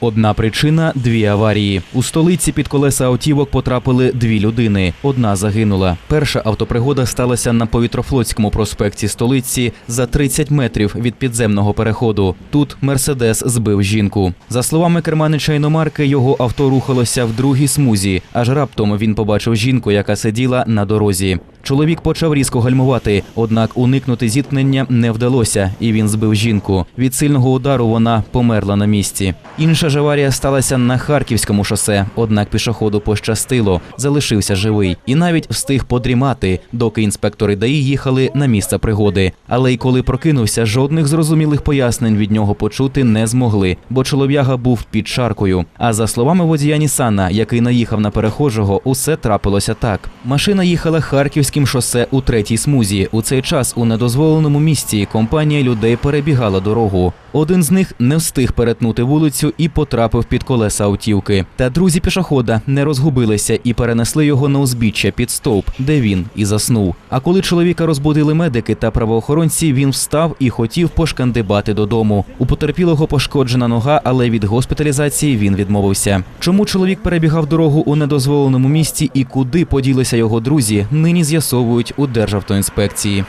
Одна причина дві аварії. У столиці під колеса автівок потрапили дві людини. Одна загинула. Перша автопригода сталася на повітрофлотському проспекті столиці за 30 метрів від підземного переходу. Тут мерседес збив жінку. За словами керманича іномарки, його авто рухалося в другій смузі. Аж раптом він побачив жінку, яка сиділа на дорозі. Чоловік почав різко гальмувати, однак уникнути зіткнення не вдалося, і він збив жінку. Від сильного удару вона померла на місці. Інша ж аварія сталася на Харківському шосе, однак пішоходу пощастило, залишився живий і навіть встиг подрімати, доки інспектори ДАІ їхали на місце пригоди. Але й коли прокинувся, жодних зрозумілих пояснень від нього почути не змогли, бо чолов'яга був під шаркою. А за словами водія Нісана, який наїхав на перехожого, усе трапилося так. Машина їхала Харківським шосе у третій смузі. У цей час у недозволеному місці компанія людей перебігала дорогу. Один з них не встиг перетнути вулицю і потрапив під колеса автівки. Та друзі пішохода не розгубилися і перенесли його на узбіччя під стовп, де він і заснув. А коли чоловіка розбудили медики та правоохоронці, він встав і хотів пошкандибати додому. У потерпілого пошкоджена нога, але від госпіталізації він відмовився. Чому чоловік перебігав дорогу у недозволеному місці і куди поділися його друзі, нині з'ясовують у Державтоінспекції.